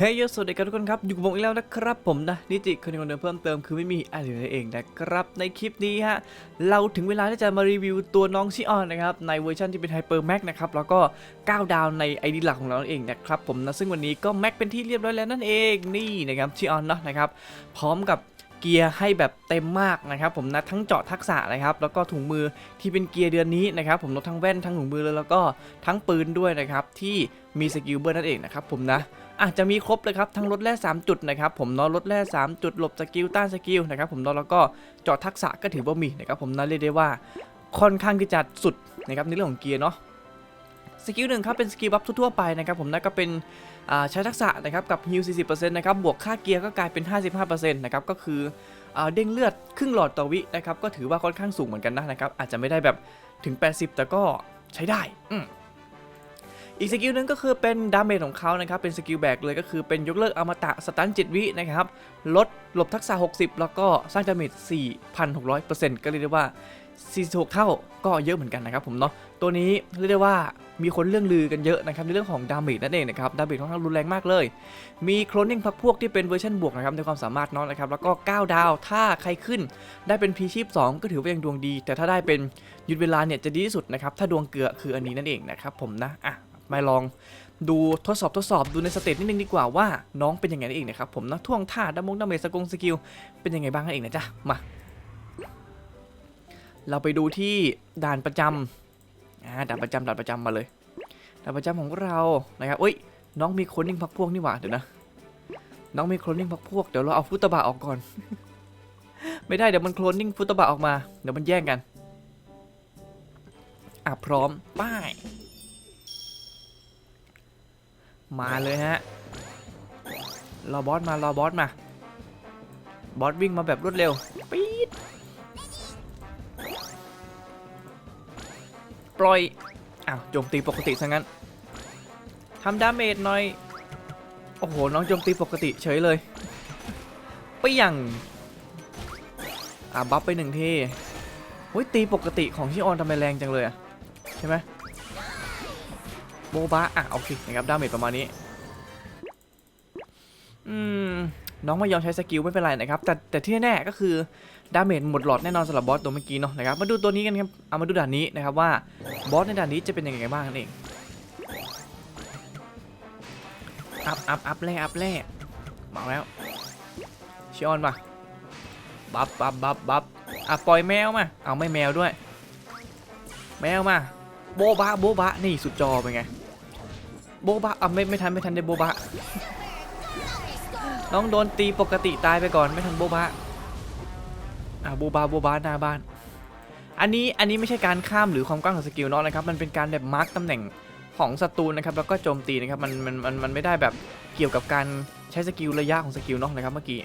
เฮ้ยสวัสดีครับทุกคนครับ อยู่กับผมอีกแล้วนะครับผมนะนิจิคนคนเดิมเพิ่มเติมคือไม่มีอะไรเลยเองนะครับ ในคลิปนี้ฮะเราถึงเวลาที่จะมารีวิวตัวน้องชิออนนะครับในเวอร์ชันที่เป็นไฮเปอร์แม็กนะครับแล้วก็ 9 ดาวในไอดีหลักของเราเองนะครับผมนะซึ่งวันนี้ก็แม็กเป็นที่เรียบร้อยแล้วนั่นเองนี่นะครับชิออนเนาะนะครับพร้อมกับเกียร์ให้แบบเต็มมากนะครับผมนะทั้งเจาะทักษะนะครับแล้วก็ถุงมือที่เป็นเกียร์เดือนนี้นะครับผมลดทั้งแว่นทั้งถุงมือเลยแล้วก็ทั้งปืนด้วยนะครับที่มีสกิลเบอร์นั่นเองนะครับผมนะ อาจจะมีครบเลยครับทั้งลดแร่3จุดนะครับผมเนาะลดแร่3จุดหลบสกิลต้านสกิลนะครับผมเนาะแล้วก็เจาะทักษะก็ถือว่ามีนะครับผมนะเรียกได้ว่าค่อนข้างที่จะสุดนะครับในเรื่องของเกียร์เนาะสกิลหนึ่งครับเป็นสกิลบัฟทั่วๆไปนะครับผมนะก็เป็นใช้ทักษะนะครับกับฮิล40%นะครับบวกค่าเกียร์ก็กลายเป็น 55%นะครับก็คือเด้งเลือดครึ่งหลอดต่อวินะครับก็ถือว่าค่อนข้างสูงเหมือนกันนะนะครับอาจจะไม่ได้แบบถึง 80 แต่ก็ใช้ได้ อีกสกิลหนึงก็คือเป็นดาเมจของเขานะครับ เป็นสกิลแบกเลยก็คือเป็นยกเลิกอมตะสตัน7วินะครับ ลดหลบทักษะ 60 แล้วก็สร้างดาเมจ 4,600%ก็เรียกได้ว่า 46 เท่าก็เยอะเหมือนกันนะครับผมเนาะ ตัวนี้เรียกได้ว่ามีคนเรื่องลือกันเยอะนะครับในเรื่องของดาเมจนั่นเองนะครับ ดาเมจค่อนข้างรุนแรงมากเลย มีโคลนนิ่งพักพวกที่เป็นเวอร์ชันบวกนะครับในความสามารถเนาะนะครับ แล้วก็ 9 ดาว ถ้าใครขึ้นได้เป็นพีชีพ 2 ก็ถือว่ายังดวงดี แต่ถ้าได้เป็นหยุดเวลาเนี่ยจะดีที่สุดนะครับ ถ้าดวงเกลือคืออันนี้นั่นเองนะครับผมนะ อะ มาลองดูทดสอบทดสอบดูในสเตตนิดนึงดีกว่าว่าน้องเป็นยังไงนั่นเองนะครับผมนะท่วงท่าดามงดาเมจสกงสกิลเป็นยังไงบ้างนั่นเองนะจ๊ะมา เราไปดูที่ด่านประจำอ่าด่านประจำด่านประจำมาเลยด่านประจำของเรานะครับเอ้ยน้องมีโคลนนิ่งพักพวกนี่หว่าเดี๋ยวนะน้องมีโคลนนิ่งพักพวกเดี๋ยวเราเอาฟุตบะออกก่อน ไม่ได้เดี๋ยวมันโคลนนิ่งฟุตบะออกมาเดี๋ยวมันแย่งกันอะพร้อมป้าย มาเลยฮะรอบอสมารอบอสมาบอสวิ่งมาแบบรวดเร็วปี๊ดปล่อยอ้าวโจมตีปกติซะงั้นทำดาเมจหน่อยโอ้โหน้องโจมตีปกติเฉยเลยไปยังอะบัฟไปหนึ่งทีโอ้ยตีปกติของชิออนทำไมแรงจังเลยอะใช่ไหม โบบะอะโอเคนะครับดาเมจประมาณนี้ อืม น้องไม่ยอมใช้สกิลไม่เป็นไรนะครับ แต่แต่ที่แน่ก็คือดาเมจหมดหลอดแน่นอนสำหรับบอสตัวเมื่อกี้เนาะนะครับ มาดูตัวนี้กันครับ เอามาดูด่านนี้นะครับว่าบอสในด่านนี้จะเป็นยังไงบ้างนั่นเอง อัพอัพอัพแร่อัพแร่มาแล้วชิออนมาบัฟบัฟบัฟบัฟอะปล่อยแมวมา เอาไม่แมวด้วย แมวมา โบบะโบบะนี่สุดจอเป็นไง โบบะอะไม่ไม่ทันไม่ทันได้โบบะน้องโดนตีปกติตายไปก่อนไม่ทันโบบะอะโบบะโบบะหน้าบ้าน อันนี้อันนี้ไม่ใช่การข้ามหรือความกว้างของสกิลเนาะนะครับ มันเป็นการแบบมาร์กตำแหน่งของศัตรูนะครับแล้วก็โจมตีนะครับมันมันมันมันไม่ได้แบบเกี่ยวกับการใช้สกิลระยะของสกิลเนาะนะครับเมื่อกี้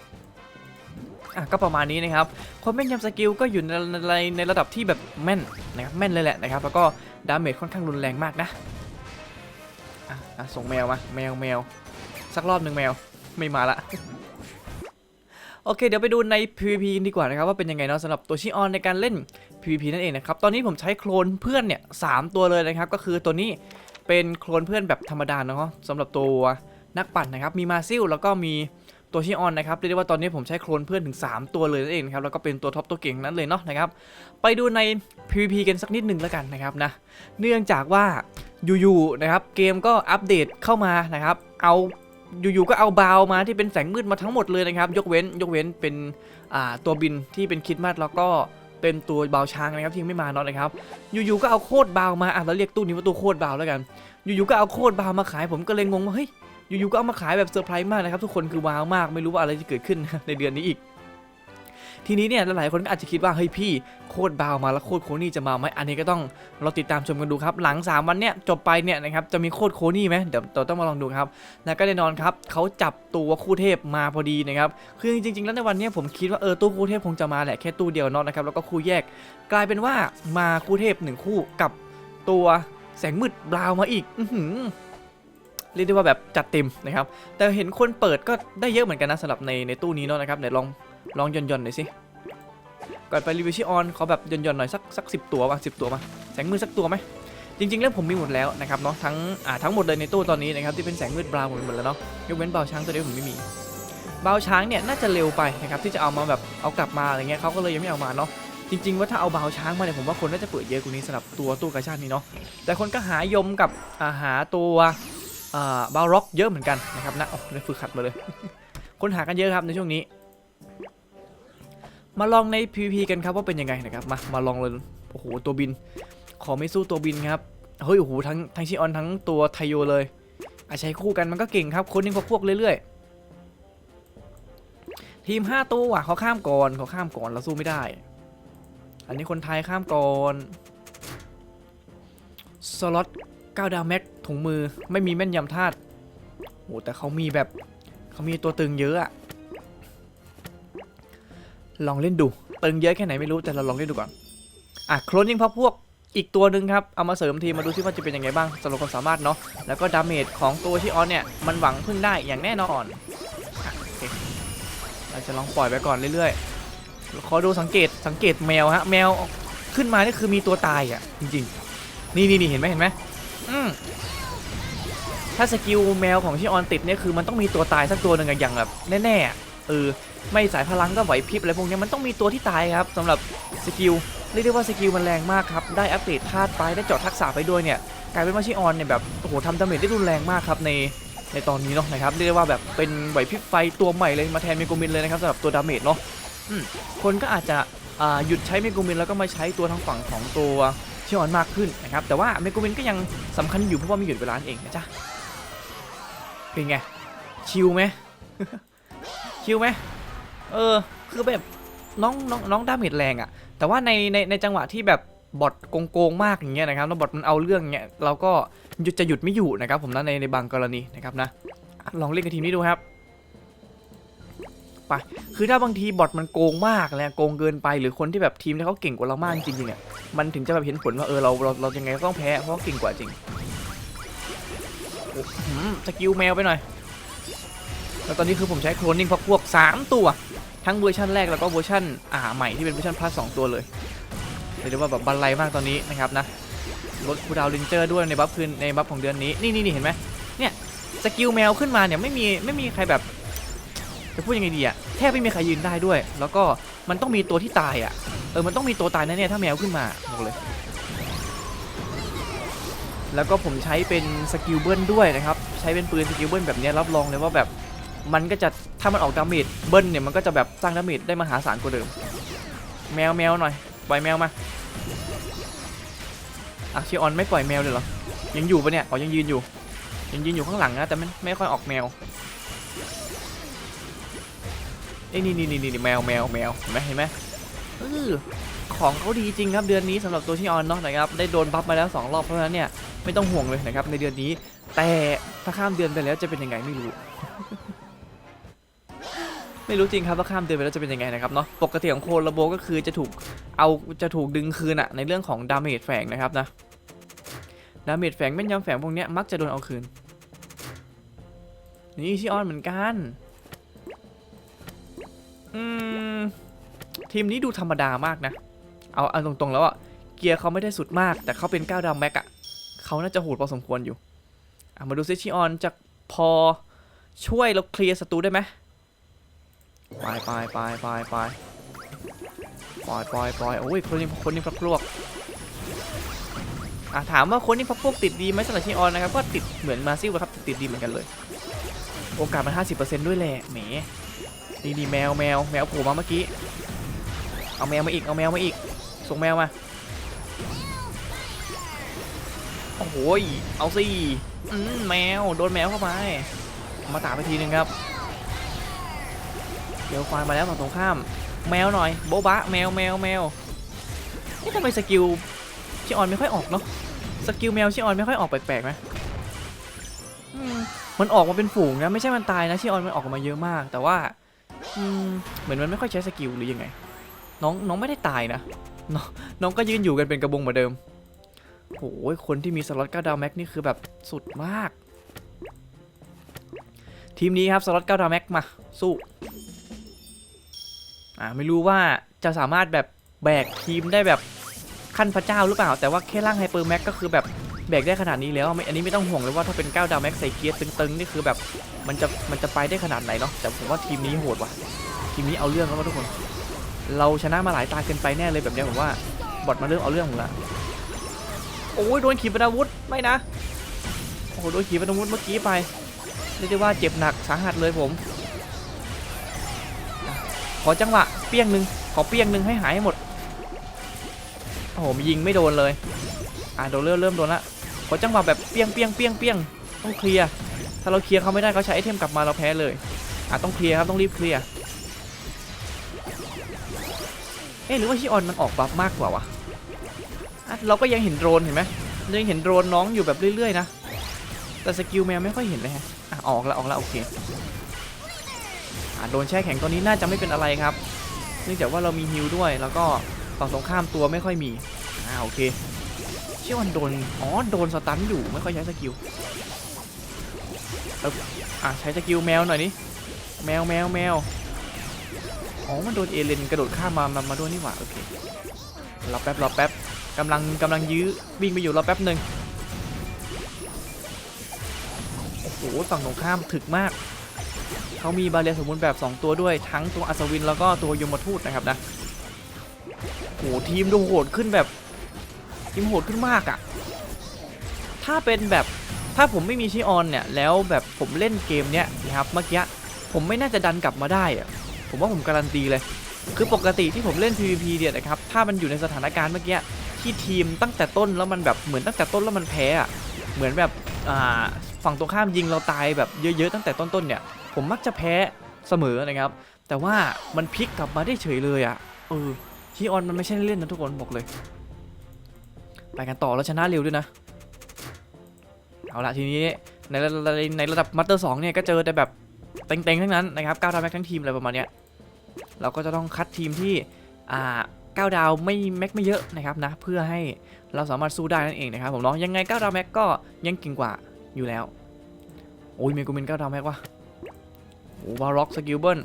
อะก็ประมาณนี้นะครับความแม่นยำสกิลก็อยู่ในในระดับที่แบบแม่นนะครับแม่นเลยแหละนะครับแล้วก็ดาเมจค่อนข้างรุนแรงมากนะ อะอะส่งแมวมาแมวแมวสักรอบหนึ่งแมวไม่มาละโอเคเดี๋ยวไปดูใน PVP ดีกว่านะครับว่าเป็นยังไงเนาะสำหรับตัวชิออนในการเล่น PVP นั่นเองนะครับตอนนี้ผมใช้โคลนเพื่อนเนี่ยสามตัวเลยนะครับก็คือตัวนี้เป็นโคลนเพื่อนแบบธรรมดาเนาะสำหรับตัวนักปั่นนะครับมีมาซิลแล้วก็มีตัวชิออนนะครับเรียกได้ว่าตอนนี้ผมใช้โคลนเพื่อนถึง 3 ตัวเลยนั่นเองครับแล้วก็เป็นตัวท็อปตัวเก่งนั้นเลยเนาะนะครับไปดูใน PVP กันสักนิดหนึ่งแล้วกันนะครับนะเนื่องจากว่า อยู่ๆนะครับเกมก็อัปเดตเข้ามานะครับ เอาอยู่ๆก็เอาบาวมาที่เป็นแสงมืดมาทั้งหมดเลยนะครับ ยกเว้นยกเว้นเป็นตัวบินที่เป็นคิดมาสแล้วก็เป็นตัวบาวช้างนะครับที่ยังไม่มาเนาะนะครับ อยู่ๆก็เอาโคตรบาวมาอะเราเรียกตู้นี้ว่าตู้โคตรบาวแล้วกัน อยู่ๆก็เอาโคตรบาร์มาขายผมก็เลยงงว่าเฮ้ยอยู่ๆก็เอามาขายแบบเซอร์ไพรส์มากนะครับทุกคนคือว้าวมากไม่รู้ว่าอะไรจะเกิดขึ้นในเดือนนี้อีก ทีนี้เนี่ยหลายๆคนก็อาจจะคิดว่าเฮ้ยพี่โคตรบาวมาแล้วโคตรโคนี่จะมาไหมอันนี้ก็ต้องเราติดตามชมกันดูครับหลัง 3 วันเนี่ยจบไปเนี่ยนะครับจะมีโคตรโคนี่ไหมเดี๋ยวเราต้องมาลองดูครับแล้วก็แน่นอนครับเขาจับตัวคู่เทพมาพอดีนะครับคือจริง ๆ แล้วในวันนี้ผมคิดว่าเออตู้คู่เทพคงจะมาแหละแค่ตู้เดียวเนาะนะครับแล้วก็คู่แยก กลายเป็นว่ามาคู่เทพหนึ่งคู่กับตัวแสงมืดบราวมาอีกอื้อหือเรียกได้ว่าแบบจัดเต็มนะครับ แต่เห็นคนเปิดก็ได้เยอะเหมือนกันนะสำหรับในในตู้นี้เนาะนะครับไหนลอง ลองย่อนๆหน่อยสิก่อนไปรีวิวชิออนขอแบบย่อนๆหน่อยสักสักสิตัวป่ะสิตัวป่ะแสงมืดสักตัวไหมจริงๆแล้วผมมีหมดแล้วนะครับเนาะทั้งอ่าทั้งหมดเลยในตู้ตอนนี้นะครับที่เป็นแสงมืดบราวหมดหมดแล้วเนาะยกเว้นเบาช้างตัวเดียวผมไม่มีเบาช้างเนี่ยน่าจะเร็วไปนะครับที่จะเอามาแบบเอากลับมาอะไรเงี้ยเขาก็เลยยังไม่เอามาเนาะจริงๆว่าถ้าเอาเบาช้างมาเนี่ยผมว่าคนน่าจะเปิดเยอะกว่านี้สำหรับตัวตู้กาชาตินี้เนาะแต่คนก็หายมกับอาหาตัวอ่าบาวร็อกเยอะเหมือนกันนะครับนะโอ้ได้ฝึกขัดมาเลย คนหากันเยอะครับในช่วงนี้ มาลองใน PVP กันครับว่าเป็นยังไงนะครับมามาลองเลยโอ้โหตัวบิน ขอไม่สู้ตัวบินครับเฮ้ยโอ้โหทั้งทั้งชิออนทั้งตัวไทโยเลยอาใช้คู่กันมันก็เก่งครับคนนึงพวกพวกเรื่อยๆทีม 5 ตัวว่ะเขาข้ามก่อนเขาข้ามก่อนเราสู้ไม่ได้ อันนี้คนไทยข้ามก่อนสล็อต9ดาวแม็กถุงมือไม่มีแม่นยำธาตุโอ้แต่เขามีแบบเขามีตัวตึงเยอะอะ ลองเล่นดู ตึงเยอะแค่ไหนไม่รู้แต่เราลองเล่นดูก่อน อะโคลนยิ่งพักพวกอีกตัวหนึ่งครับ เอามาเสริมทีมาดูซิว่าจะเป็นยังไงบ้างสำหรับความสามารถเนาะแล้วก็ดาเมจของตัวที่ออนเนี่ย มันหวังพึ่งได้อย่างแน่นอนอเเราจะลองปล่อยไปก่อนเรื่อยๆขอดูสังเกตสังเกตแมวฮะแมวขึ้นมานี่คือมีตัวตายอะจริงๆ นี่นี่นี่เห็นไหมเห็นไหมอืมถ้าสกิลแมวของที่ออนติดเนี่ยคือมันต้องมีตัวตายสักตัวหนึ่งอย่างแบบแน่ๆเออ ไม่สายพลังก็ไหวพริบอะไรพวกนี้มันต้องมีตัวที่ตายครับสำหรับสกิลเรียกได้ว่าสกิลมันแรงมากครับได้อัปเดตธาตุไปได้เจาะทักษะไปด้วยเนี่ยกลายเป็นว่าชิออนเนี่ยแบบโอ้โหทำดาเมจได้รุนแรงมากครับในในตอนนี้เนาะนะครับเรียกได้ว่าแบบเป็นไหวพริบไฟตัวใหม่เลยมาแทนเมโกมินเลยนะครับสำหรับตัวดาเมจเนาะคนก็อาจจะหยุดใช้เมโกมินแล้วก็มาใช้ตัวทางฝั่งของตัวชิออนมากขึ้นนะครับแต่ว่าเมโกมินก็ยังสำคัญอยู่เพราะว่ามีหยุดเวลานั่นเองนะจ๊ะเป็นไงชิลไหมชิลไหม เออ คือแบบน้องน้องน้องดาเมจแรงอะแต่ว่าในในในจังหวะที่แบบบอทโกงๆมากอย่างเงี้ยนะครับแล้วบอทมันเอาเรื่องเงี้ยเราก็หยุดจะหยุดไม่อยู่นะครับ ผมนะในในบางกรณีนะครับนะลองเล่นกับทีมนี้ดูครับไปคือถ้าบางทีบอทมันโกงมากเลยโกงเกินไปหรือคนที่แบบทีมที่เขาเก่งกว่าเรามากจริงๆเนี่ยมันถึงจะแบบเห็นผลว่าเออเราเราเรายังไงก็ต้องแพ้เพราะเก่งกว่าจริงสกิลแมวไปหน่อยแล้วตอนนี้คือผมใช้โคลนนิ่งพักพวก 3 ตัว ทั้งเวอร์ชันแรกแล้วก็เวอร์ชันอ่าใหม่ที่เป็นเวอร์ชันพลัสสองตัวเลยเรียกได้ว่าแบบบันไลมากตอนนี้นะครับนะลดคูดาวลินเจอร์ด้วยในบัฟคืนในบัฟของเดือนนี้นี่นี่เห็นไหมเนี่ยสกิลแมวขึ้นมาเนี่ยไม่มีไม่มีใครแบบจะพูดยังไงดีอะแทบไม่มีใครยืนได้ด้วย แล้วก็มันต้องมีตัวที่ตายอะเออมันต้องมีตัวตายแน่ๆถ้าแมวขึ้นมาบอกเลย แล้วก็ผมใช้เป็นสกิลเบิ้ลด้วยนะครับใช้เป็นปืนสกิลเบิ้ลแบบนี้รับรองเลยว่าแบบมันก็จะ ถ้ามันออกดาเมจเบิ้ลเนี่ยมันก็จะแบบสร้างดาเมจได้มหาศาลกว่าเดิม แมวแมวหน่อยปล่อยแมวมาอะชิออนไม่ปล่อยแมวเลยเหรอ ยังอยู่ปะเนี่ยอ๋อยังยืนอยู่ ยังยืนอยู่ข้างหลังนะแต่ไม่ไม่ค่อยออกแมวเอ้นี่นี่นี่นี่แมวแมวแมวเห็นไหมเห็นไหมเออของเขาดีจริงครับเดือนนี้สำหรับตัวที่ออนเนาะนะครับได้โดนบัฟมาแล้ว 2 รอบเพราะฉะนั้นเนี่ยไม่ต้องห่วงเลยนะครับในเดือนนี้ แต่ถ้าข้ามเดือนไปแล้วจะเป็นยังไงไม่รู้ ไม่รู้จริงครับว่าข้ามเดือนไปแล้วจะเป็นยังไงนะครับเนาะปกติของโคลาโบก็คือจะถูกเอาจะถูกดึงคืนอะในเรื่องของดาเมจแฝงนะครับนะดาเมจแฝงแม่นยำแฝงพวกเนี้ยมักจะโดนเอาคืน นี่ที่ออนเหมือนกันอืมทีมนี้ดูธรรมดามากนะ เอาเอาตรงๆแล้วอะเกียร์เขาไม่ได้สุดมาก แต่เขาเป็น9ดาวแม็กอะเขาน่าจะโหดพอสมควรอยู่อะมาดูซิชิออนจะพอช่วยเราเคลียร์ศัตรูได้ไหม ไปไปไปไปไปปล่อยปล่อยปล่อยโอ้ยคนนี้คนนี้พักพวกอะถามว่าคนนี้พักพวกติดดีไหมสำหรับชิออนนะครับก็ติดเหมือนมาซิลครับติดดีเหมือนกันเลย โอกาสมัน 50%ด้วยแหละแหมนี่นี่แมวแมวแมวโผล่มาเมื่อกี้ เอาแมวมาอีกเอาแมวมาอีก ส่งแมวมา โอ้โหเอาสิอืมแมวโดนแมวเข้าไปมาตาไปทีหนึ่งครับ ดี๋ยวควายมาแล้วฝั่งตรงข้าม แมวหน่อยโบ๊ะบะแมวแมวแมวนี่ทำไมสกิลชิออนไม่ค่อยออกเนาะสกิลแมวชิออนไม่ค่อยออกแปลกๆไหมมันออกมาเป็นฝูงนะไม่ใช่มันตายนะชิออนมันออกมาเยอะมาก แต่ว่าเหมือนมันไม่ค่อยใช้สกิลหรือยังไง น้องน้องไม่ได้ตายนะน้องน้องก็ยืนอยู่กันเป็นกระบงเหมือนเดิมโอ้ยคนที่มีสล็อต9ดาวแม็กนี่คือแบบสุดมาก ทีมนี้ครับสล็อต9ดาวแม็กมาสู้ อ่าไม่รู้ว่าจะสามารถแบบแบกทีมได้แบบขั้นพระเจ้าหรือเปล่า แต่ว่าแค่ร่างไฮเปอร์แม็กก็คือแบบแบกได้ขนาดนี้แล้วอันนี้ไม่ต้องห่วงเลยว่าถ้าเป็น9ดาวแม็กใส่เกียร์ตึงๆนี่คือแบบมันจะมันจะไปได้ขนาดไหนเนาะแต่ผมว่าทีมนี้โหดว่ะทีมนี้เอาเรื่องแล้วทุกคน เราชนะมาหลายตาเกินไปแน่เลยแบบนี้ผมว่าบอทมาเริ่มเอาเรื่องผมละโอ้ยโดนขีปนาวุธไม่นะโอ้โหโดนขีปนาวุธเมื่อกี้ไปเรียกได้ว่าเจ็บหนักสาหัสเลยผม ขอจังหวะเปี้ยงหนึ่งขอเปี้ยงหนึ่งให้หายให้หมดโอ้โหยิงไม่โดนเลย อะโดนเริ่มเริ่มโดนละขอจังหวะแบบเปี้ยงเปี้ยงเปี้ยงเปี้ยงต้องเคลียร์ถ้าเราเคลียร์เขาไม่ได้เขาใช้ไอเทมกลับมาเราแพ้เลยอะต้องเคลียร์ครับต้องรีบเคลียร์เอ๊หรือว่าชิออนมันออกบัฟมากกว่าวะอะเราก็ยังเห็นโดรนเห็นไหมยังเห็นโดรนน้องอยู่แบบเรื่อยๆนะ แต่สกิลแมวไม่ค่อยเห็นเลยฮะอะออกแล้วออกแล้วโอเค โดนแช่แข็งตัวนี้น่าจะไม่เป็นอะไรครับ เนื่องจากว่าเรามีฮิลด้วย แล้วก็ฝั่งตรงข้ามตัวไม่ค่อยมี อ่าโอเค เชื่อวันโดน อ๋อ โดนสตันอยู่ไม่ค่อยใช้สกิลเอิ่มอะใช้สกิลแมวหน่อยนี่แมวแมวแมว อ๋อ มันโดนเอเลนกระโดดข้ามมามามาด้วยนี่หว่า โอเค รอแป๊บรอแป๊บกำลังกำลังยื้อวิ่งไปอยู่รอแป๊บหนึ่งโอ้โหฝั่งตรงข้ามถึกมาก เขามีบาเรียสมบูรณ์แบบ 2 ตัวด้วยทั้งตัวอัศวินแล้วก็ตัวยมทูตนะครับนะโหทีมดูโหดขึ้นแบบทีมโหดขึ้นมากอะ่ะ ถ้าเป็นแบบถ้าผมไม่มีชิออนเนี่ยแล้วแบบผมเล่นเกมเนี้ยนะครับเมื่อกี้ผมไม่น่าจะดันกลับมาได้อะผมว่าผมการันตีเลย คือปกติที่ผมเล่น PVP เนี่ยนะครับถ้ามันอยู่ในสถานการณ์เมื่อกี้ที่ทีมตั้งแต่ต้นแล้วมันแบบเหมือนตั้งแต่ต้นแล้วมันแพ้อะเหมือนแบบฝั่งตรงข้ามยิงเราตายแบบเยอะๆตั้งแต่ต้นๆเนี่ย ผมมักจะแพ้เสมอนะครับ แต่ว่ามันพลิกกลับมาได้เฉยเลยอะ่ะเออทีออนมันไม่ใช่เล่นนะทุกคนบอกเลย ไปกันต่อแล้วชนะเร็วด้วยนะ เอาละทีนี้ในระในระดับมัตเตอร์สเนี่ยก็เจอแต่แบบเต็งๆทั้งนั้นนะครับก้าวดาวแม็กทั้งทีมอะไรประมาณเนี้ยเราก็จะต้องคัดทีมที่อ่าก้าวดาวไม่แม็กไม่เยอะนะครับนะเพื่อให้เราสามารถสู้ได้นั่นเองนะครับผมเนาะยังไงก้าวดาวแม็กก็ยังเก่งกว่าอยู่แล้วโอ้ยเมกูมินก้าวดาวแม็กวะ โอ้วาร็อกสกิลเบิล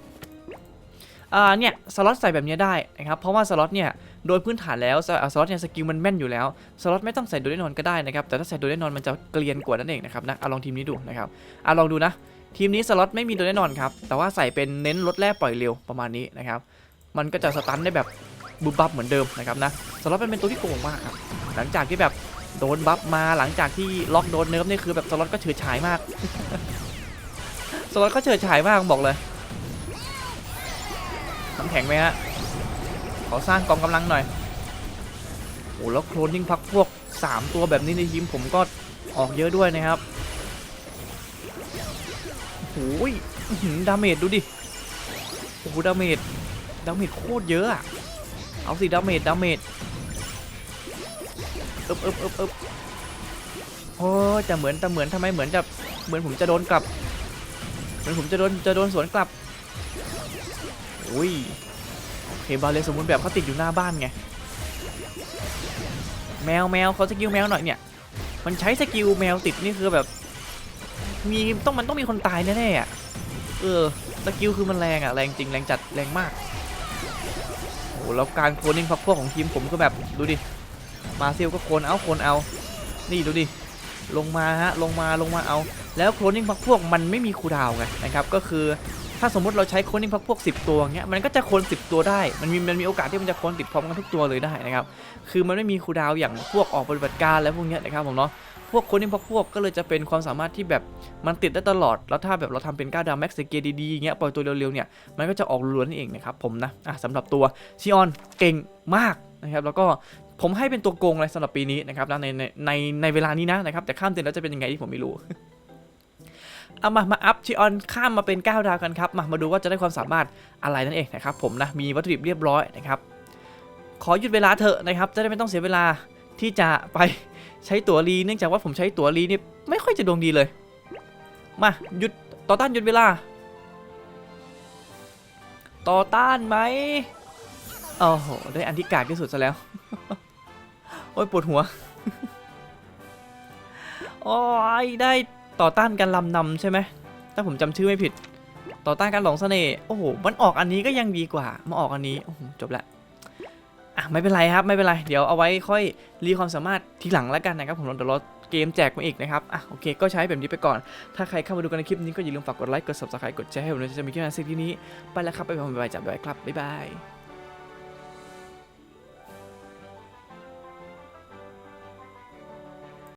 อ่าเนี่ยสล็อตใส่แบบนี้ได้นะครับเพราะว่าสล็อตเนี่ยโดยพื้นฐานแล้วสล็อตเนี่ยสกิลมันแม่นอยู่แล้วสล็อตไม่ต้องใส่โดยแน่นอนก็ได้นะครับแต่ถ้าใส่โดยแน่นอนมันจะเกลียนกว่านั่นเองนะครับนะเอาลองทีมนี้ดูนะครับเอาลองดูนะทีมนี้สล็อตไม่มีโดยแน่นอนครับแต่ว่าใส่เป็นเน้นลดแร่ปล่อยเร็วประมาณนี้นะครับมันก็จะสตันได้แบบบุบบับเหมือนเดิมนะครับนะสล็อตมันเป็นตัวที่โกงมากครับหลังจากที่แบบโดนบัฟมาหลังจากที่ล็อกโดนเนิร์ฟนี่คือแบบสล็อตก็เฉื่อยฉายมาก ล็อตก็เฉื่อยฉายมากบอกเลยน้ำแข็งไหมฮะขอสร้างกองกำลังหน่อยโอ้แล้วโคลนยิ่งพักพวก 3 ตัวแบบนี้ในทีมผมก็ออกเยอะด้วยนะครับโอ้ยดาเมจดูดิโอ้โหดาเมจดาเมจโคตรเยอะอะเอาสิดาเมจดาเมจอึบอึบอึบอึบโอ้ยแต่เหมือนแต่เหมือนทำไมเหมือนจะเหมือนผมจะโดนกลับ มือนผมจะโดนจะโดนสวนกลับอุ้ยโอเคบาเลสมบูรณ์แบบเขาติดอยู่หน้าบ้านไงแมวแมวเขาสกิลแมวหน่อยเนี่ยมันใช้สกิลแมวติดนี่คือแบบ มีต้องมันต้องมีคนตายแน่ๆอะเออสกิลคือมันแรงอะแรงจริงแรงจัดแรงมากโอ้แล้วการโคลนิ่งพักพวกของทีมผมก็แบบดูดิมาเซียลก็โคลนเอาโคลนเอานี่ดูดิ ลงมาฮะลงมาลงมาเอา แล้วโคลนิ่งพักพวกมันไม่มีคูดาวไงนะครับก็คือถ้าสมมติเราใช้โคลนิ่งพักพวก 10 ตัวเงี้ยมันก็จะโคลน10 ตัวได้มันมีมันมีโอกาสที่มันจะโคลนติดพร้อมกันทุกตัวเลยได้นะครับคือมันไม่มีคูดาวอย่างพวกออกปฏิบัติการแล้วพวกเนี้ยนะครับผมเนาะพวกโคลนิ่งพักพวกก็เลยจะเป็นความสามารถที่แบบมันติดได้ตลอด แล้วถ้าแบบเราทำเป็นก้าดาวแม็กซ์เกียร์ดีๆเงี้ยปล่อยตัวเร็วๆเนี่ยมันก็จะออกล้วนนั่นเองนะครับผมนะอะสำหรับตัวชิออนเก่งมากนะครับแล้วก็ ผมให้เป็นตัวโกงเลยสำหรับปีนี้นะครับแล้วในในในในเวลานี้นะนะครับแต่ข้ามเดือนแล้วจะเป็นยังไงที่ผมไม่รู้เอามา มาอัพชิออนข้ามมาเป็น 9 ดาวกันครับ มา มาดูว่าจะได้ความสามารถอะไรนั่นเองนะครับผมนะ มีวัตถุดิบเรียบร้อยนะครับ ขอหยุดเวลาเถอะนะครับ จะได้ไม่ต้องเสียเวลาที่จะไปใช้ตั๋วรี เนื่องจากว่าผมใช้ตั๋วรีนี่ไม่ค่อยจะดวงดีเลย มาหยุดต่อต้านหยุดเวลา ต่อต้านไหมโอ้โหได้อันที่กากที่สุดซะแล้ว โอ้ยปวดหัวโอ้ยได้ต่อต้านการลำนำใช่ไหมถ้าผมจำชื่อไม่ผิด ต่อต้านการหลงเสน่ห์โอ้โหมันออกอันนี้ก็ยังดีกว่ามาออกอันนี้โอ้โหจบละอะไม่เป็นไรครับไม่เป็นไรเดี๋ยวเอาไว้ค่อยรีความสามารถทีหลังแล้วกันนะครับผมเดี๋ยวรอเกมแจกมาอีกนะครับ อะโอเค ก็ใช้แบบนี้ไปก่อน ถ้าใครเข้ามาดูกันในคลิปนี้ก็อย่าลืมฝากกดไลค์ กด subscribe กดแชร์ให้ผมด้วยจะมีคลิปหน้าสิ่งที่นี้ ไปแล้วครับ ไปพบกันใหม่จับไว้ครับ บ๊ายบาย